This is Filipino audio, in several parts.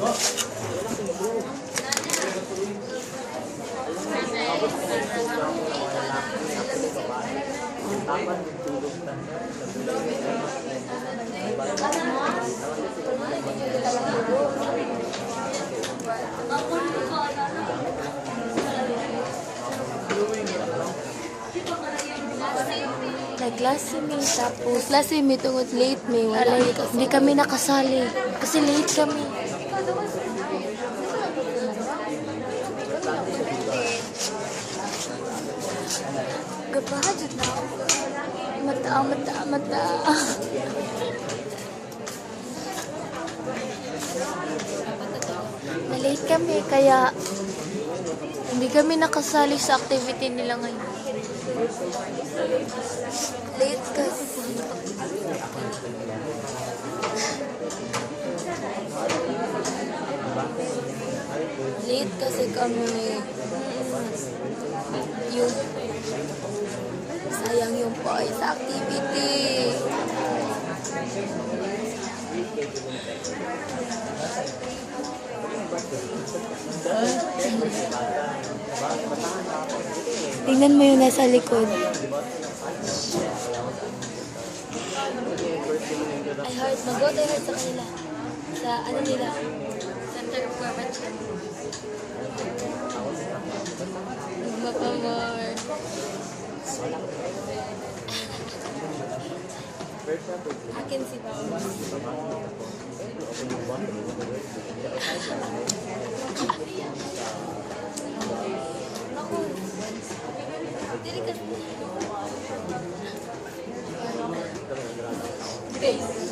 What? Nag-classmate tapos classmate tungod late may wala hindi kami nakasali kasi late kami. Gabahadjud na ako. Mata, mata, mata. Na-late kami kaya hindi kami nakasali sa activity nila ngayon. Late kasi. Late kasi kami. Yung sayang yung sa activity. Tingnan mo yung nasa likod. I heart, heart sa kanila. Sa ano nila? Center of Government. Akin si Pao. Ako. Dili.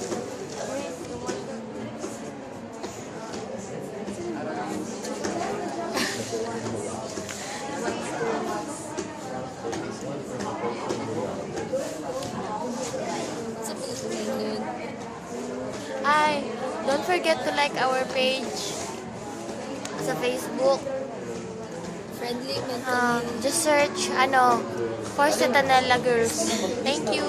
Bye! Don't forget to like our page sa Facebook. Friendly mental um, Just search, ano, for Satanella Girls. Thank you!